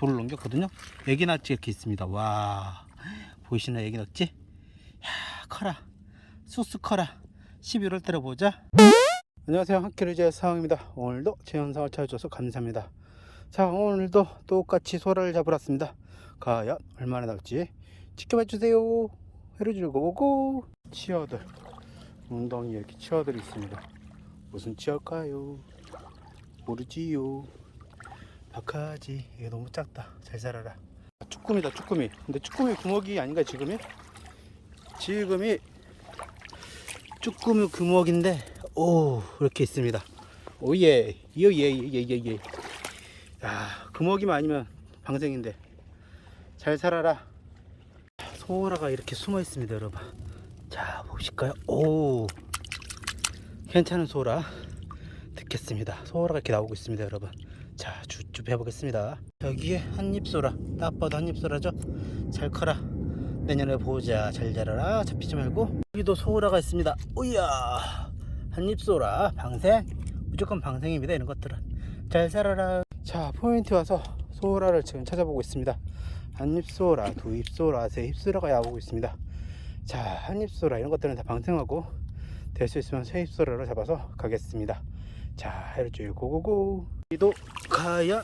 돌을 넘겼거든요. 애기 낙지 이렇게 있습니다. 와 보이시나요 애기 낙지? 야 커라 소스 커라 11월 때려 보자. 안녕하세요 한키르제 상황입니다. 오늘도 제 영상을 찾아줘서 감사합니다. 자 오늘도 똑같이 소라를 잡으러 왔습니다. 과연 얼마나 나올지 지켜봐 주세요. 줄고 보고 치어들 웅덩이 이렇게 치어들이 있습니다. 무슨 치어일까요? 모르지요. 박하지 이게 너무 작다. 잘 살아라. 쭈꾸미다 쭈꾸미. 근데 쭈꾸미 구멍이 아닌가 지금이? 지금이 쭈꾸미 구멍인데 오 이렇게 있습니다. 오예 예예예예예. 야 금어기만 아니면 방생인데 잘 살아라. 소라가 이렇게 숨어 있습니다, 여러분. 자 보실까요? 오 괜찮은 소라 듣겠습니다. 소라가 이렇게 나오고 있습니다, 여러분. 자쭈 쭈 해보겠습니다. 여기에 한입소라, 딱 봐도 한입소라죠? 잘 커라. 내년에 보자. 잘 자라라. 잡히지 말고. 여기도 소라가 있습니다. 오야 한입소라 방생 무조건 방생입니다. 이런 것들은 잘 살아라. 자 포인트 와서 소라를 지금 찾아보고 있습니다. 한입소라, 두입소라, 세입소라가 나오고 있습니다. 자 한입소라 이런 것들은 다 방생하고 될 수 있으면 세입소라를 잡아서 가겠습니다. 자 해를 줄 고고고. 이도 과연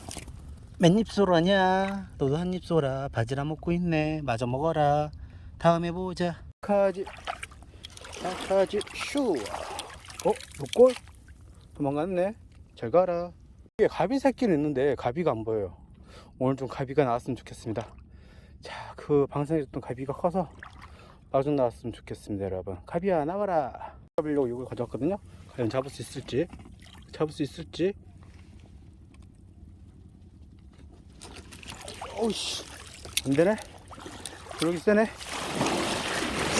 맨입 소라냐? 너도 한입 소라 바지락 먹고 있네. 마저 먹어라. 다음에 보자. 카지, 카지 슈. 어, 요꼴 도망갔네. 잘 가라. 이게 가비 새끼는 있는데 가비가 안 보여요. 오늘 좀 가비가 나왔으면 좋겠습니다. 자, 그 방생했던 가비가 커서 마중 나왔으면 좋겠습니다, 여러분. 가비야 나와라. 잡으려고 이걸 가져왔거든요. 과연 잡을 수 있을지, 잡을 수 있을지. 오우씨, 안 되네. 그러기 세네.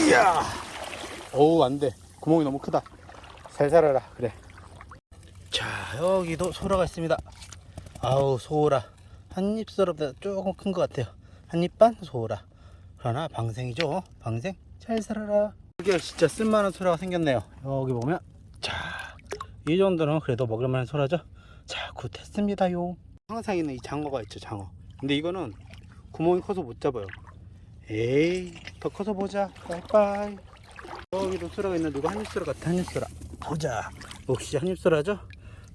이야. 어우, 안 돼. 구멍이 너무 크다. 잘 살아라. 그래. 자, 여기도 소라가 있습니다. 아우, 소라. 한입 소라보다 조금 큰 것 같아요. 한입 반 소라. 그러나 방생이죠. 방생. 잘 살아라. 여기가 진짜 쓸만한 소라가 생겼네요. 여기 보면. 자, 이 정도는 그래도 먹을만한 소라죠. 자, 굿했습니다요. 항상 있는 이 장어가 있죠, 장어. 근데 이거는 구멍이 커서 못 잡아요. 에이, 더 커서 보자. 빠이빠이. 여기도 소라가 있는데 이거 한입소라 같아, 한입소라. 보자. 역시 한입소라죠?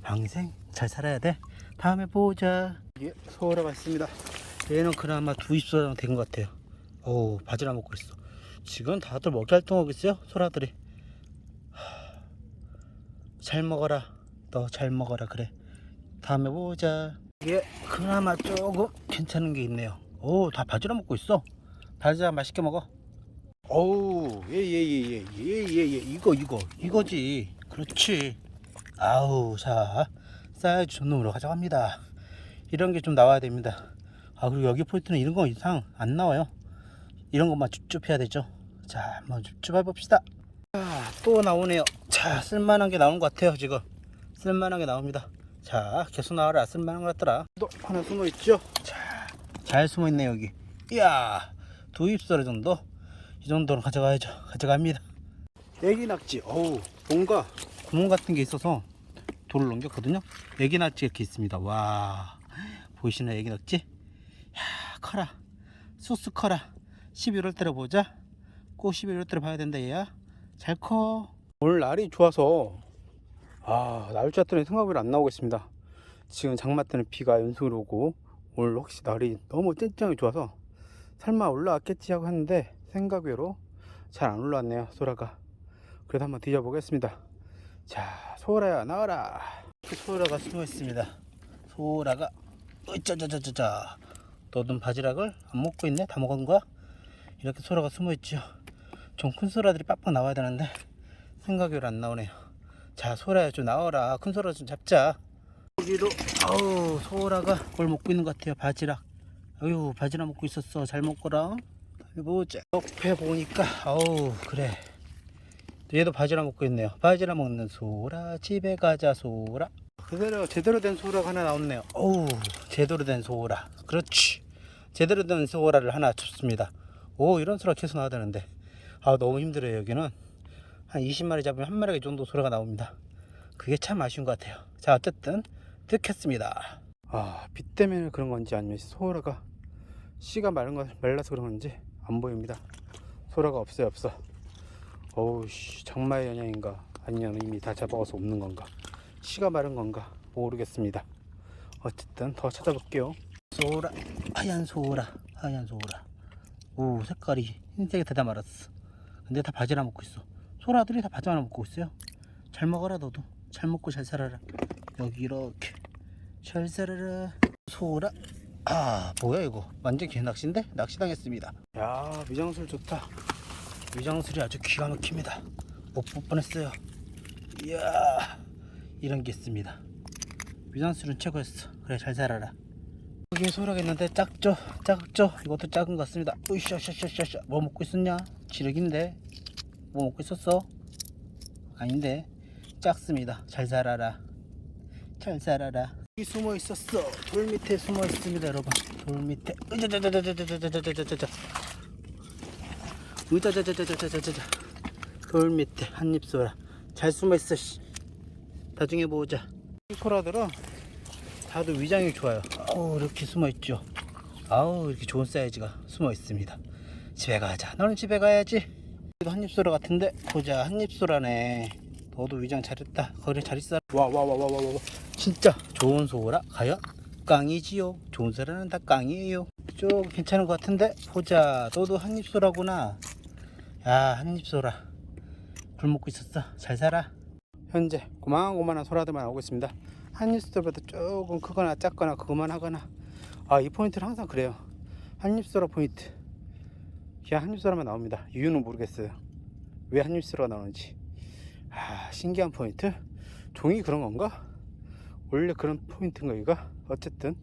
방생 잘 살아야 돼. 다음에 보자. 이게 소라가 있습니다. 얘는 그나마 두 입소라 된것 같아요. 오, 바지락 먹고 있어. 지금 다들 먹기 활동하고 있어요, 소라들이. 하, 잘 먹어라. 너 잘 먹어라, 그래. 다음에 보자. 이게 그나마 조금 괜찮은 게 있네요. 오, 다 바지락 먹고 있어. 바지락 맛있게 먹어. 어우, 예, 예, 예, 예, 예, 예, 예, 이거, 이거, 이거지. 그렇지. 아우, 자, 사이즈 전놈으로 가져갑니다. 이런 게 좀 나와야 됩니다. 아, 그리고 여기 포인트는 이런 거 이상 안 나와요. 이런 것만 줍줍 해야 되죠. 자, 한번 줍줍 해봅시다. 자, 또 나오네요. 자, 쓸만한 게 나오는 것 같아요, 지금. 쓸만한 게 나옵니다. 자, 계속 나와라. 쓸만한 것 같더라. 또 하나 숨어 있죠? 자, 잘 숨어 있네, 여기. 이야, 두 입소리 정도? 이 정도는 가져가야죠. 가져갑니다. 애기 낙지, 어우, 뭔가 구멍 같은 게 있어서 돌을 넘겼거든요. 애기 낙지 이렇게 있습니다. 와, 보이시나요, 애기 낙지? 야, 커라. 소스 커라. 11월 때려 보자. 꼭 11월 때려 봐야 된다, 얘야. 잘 커. 오늘 날이 좋아서, 아, 줄 알았더니 생각외로 안 나오겠습니다. 지금 장마 때는 비가 연속으로 오고, 오늘 혹시 날이 너무 쨍쨍하게 좋아서, 설마 올라왔겠지 하고 했는데, 생각외로 잘 안 올라왔네요, 소라가. 그래도 한번 뒤져보겠습니다. 자, 소라야, 나와라. 소라가 숨어 있습니다. 소라가, 으짜자자자자. 너는 바지락을 안 먹고 있네? 다 먹은 거야? 이렇게 소라가 숨어 있죠. 좀 큰 소라들이 빡빡 나와야 되는데, 생각외로 안 나오네요. 자, 소라야, 좀 나와라. 큰 소라 좀 잡자. 여기도, 아우, 소라가 뭘 먹고 있는 것 같아요. 바지락. 어휴, 바지락 먹고 있었어. 잘 먹거라. 해보자. 옆에 보니까, 어우, 그래. 얘도 바지락 먹고 있네요. 바지락 먹는 소라, 집에 가자 소라. 그대로 제대로 된 소라가 하나 나왔네요. 어우, 제대로 된 소라. 그렇지. 제대로 된 소라를 하나 쳤습니다. 오, 이런 소라 계속 나와야 되는데. 아, 너무 힘들어요, 여기는. 한 20마리 잡으면 한 마리가 이 정도 소라가 나옵니다. 그게 참 아쉬운 것 같아요. 자, 어쨌든, 득했습니다. 아, 비 때문에 그런 건지 아니면 소라가 씨가 마른 거 말라서 그런 건지 안 보입니다. 소라가 없어요, 없어. 어우, 씨, 장마의 영향인가? 아니면 이미 다 잡아가서 없는 건가? 씨가 마른 건가? 모르겠습니다. 어쨌든 더 찾아볼게요. 소라, 하얀 소라, 하얀 소라. 오, 색깔이 흰색이 되다 말았어. 근데 다 바지락 먹고 있어. 소라들이 다 바지락 먹고 있어요. 잘 먹어라 너도. 잘 먹고 잘 살아라. 여기 이렇게 잘 살아라. 소라. 아 뭐야 이거 완전 개 낚시인데 낚시당했습니다. 야 위장술 좋다. 위장술이 아주 기가 막힙니다. 못 볼 뻔했어요. 이야 이런 게 있습니다. 위장술은 최고였어. 그래 잘 살아라. 여기 소라가 있는데 작죠? 작죠? 이것도 작은 것 같습니다. 으쌰쌰쌰쌰 뭐 먹고 있었냐? 지륵인데 뭐 먹고 있었어? 아닌데 작습니다. 잘 살아라. 잘 살아라. 여기 숨어 있었어. 돌 밑에 숨어 있습니다, 여러분. 돌 밑에. 으자자자자자자자자자자자. 으자자자자자자자자. 돌 밑에 한입 소라. 잘 숨어 있어. 씨. 나중에 보자. 이 소라들은 다들 위장이 좋아요. 어 이렇게 숨어 있죠. 아우 이렇게 좋은 사이즈가 숨어 있습니다. 집에 가자. 너는 집에 가야지. 이거 한입 소라 같은데 보자. 한입 소라네. 너도 위장 잘했다. 거래 잘 있어. 와와와와와 와. 진짜 좋은 소라 과연 깡이지요. 좋은 소라는 다 깡이에요. 좀 괜찮은 것 같은데 보자. 너도 한입 소라구나. 야 한입 소라. 굴 먹고 있었어. 잘 살아. 현재 고만고만한 소라들만 나오고 있습니다. 한입소라보다 조금 크거나 작거나 그거만하거나 아 이 포인트는 항상 그래요. 한입소라 포인트. 그냥 한입소라만 나옵니다. 이유는 모르겠어요. 왜 한입소라가 나오는지. 아 신기한 포인트. 종이 그런 건가? 원래 그런 포인트인가 이가? 어쨌든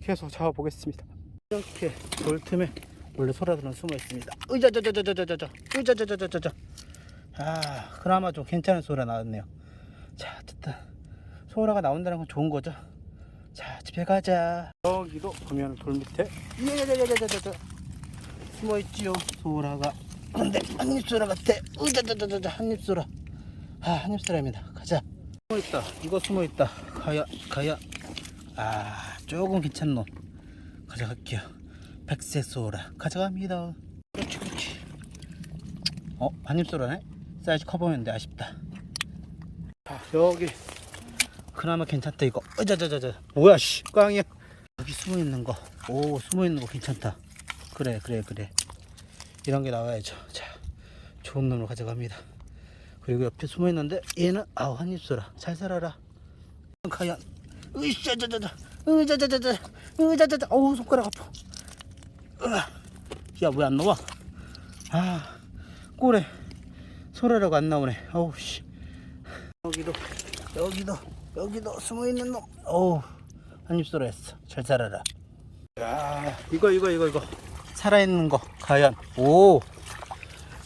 계속 잡아보겠습니다. 이렇게 돌 틈에 원래 소라들은 숨어 있습니다. 으자자자자자자자 으자자자자자자 아 그나마 좀 괜찮은 소라 나왔네요. 자 어쨌든 소라가 나온다는 건 좋은 거죠. 자 집에 가자. 여기도 보면 돌 밑에 야야야야야야야 숨어 있지요 소라가. 근데 한입 소라 같아. 으자자자자자 한입 소라. 아 한입 소라입니다. 가자. 숨어 있다. 이거 숨어 있다. 가야 가야. 아 조금 괜찮은 놈 가져갈게요. 백세 소라 가져갑니다. 그렇지 그렇지. 어 한입 소라네. 사이즈 커 보였는데 아쉽다. 자 여기 그나마 괜찮다 이거 어자자자자 뭐야 씨 꽝이야 여기 숨어 있는 거오 숨어 있는 거 괜찮다 그래 그래 그래. 이런 게 나와야죠. 자 좋은 놈을 가져갑니다. 그리고 옆에 숨어 있는데 얘는 아우 한입 쏘라. 잘 살아라. 과연. 으쌰자자자 으자자자자. 으자자자. 어우 손가락 아파. 야왜 안 나와? 아 꼬래 소라라고 안 나오네. 어우 씨. 여기도 여기도 여기도 숨어 있는 놈. 어우 한입 쏘라 했어. 잘 살아라. 야 이거 이거 이거 이거 살아 있는 거 과연 오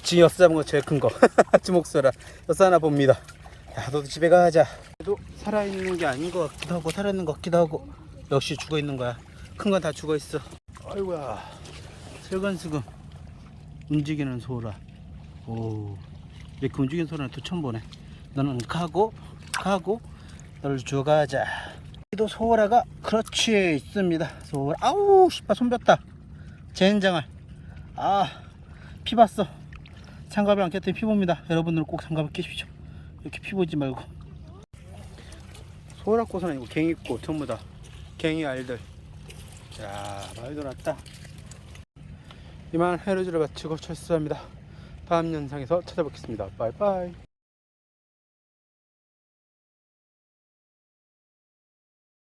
지금 엿 잡은 거 제일 큰 거. 주먹소라 엿 하나 봅니다. 야 너도 집에 가자. 그래도 살아 있는 게 아닌 것 같기도 하고 살아 있는 것 같기도 하고 역시 죽어 있는 거야. 큰 건 다 죽어 있어. 아이고야 슬근슬근 움직이는 소라. 오 이렇게 움직이는 소라는 또 처음 보네. 너는 가고 가고 너를 주가자. 또 소라가 그렇지 있습니다. 소라 아우 씨발 손렸다 젠장을 아 피 봤어. 장갑을 안 꼈더니 피 봅니다. 여러분들은 꼭 장갑을 끼십시오. 이렇게 피 보지 말고. 소라꽃은 아니고 갱이꽃 전부 다 갱이 알들. 자 말도 났다. 이만 해루지를 마치고 철수합니다. 다음 영상에서 찾아뵙겠습니다. 바이바이.